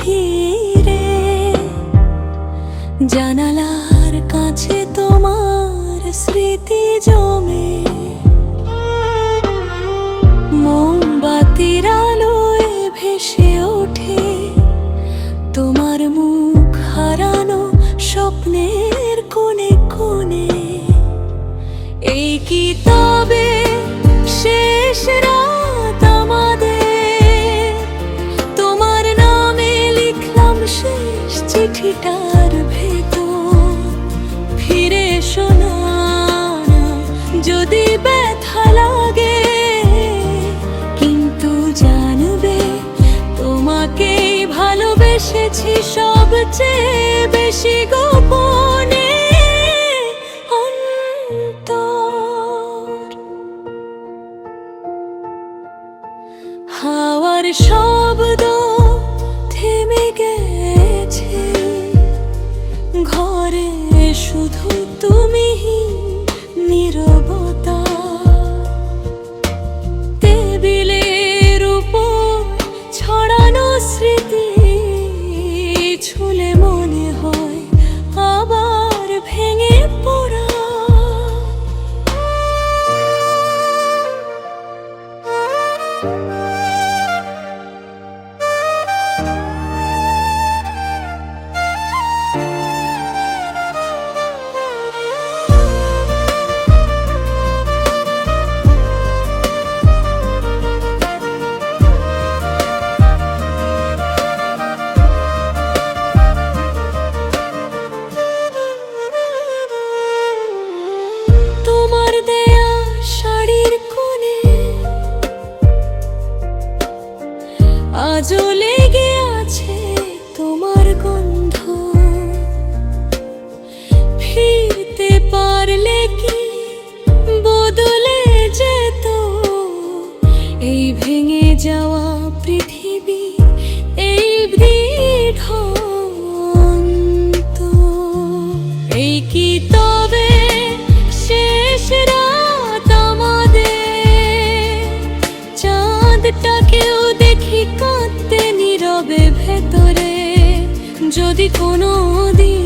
ঘিরে জানালার কাছে তোমার স্মৃতি জল চিঠিটার ভেতর ফিরে শোনা যদি ব্যথা লাগে, কিন্তু জানবে তোমাকেই ভালোবেসেছি সবচেয়ে বেশি গোপনে হাওয়ার শব্দ ঘরে শুধু তুমি নীরব যদি কোনো দিন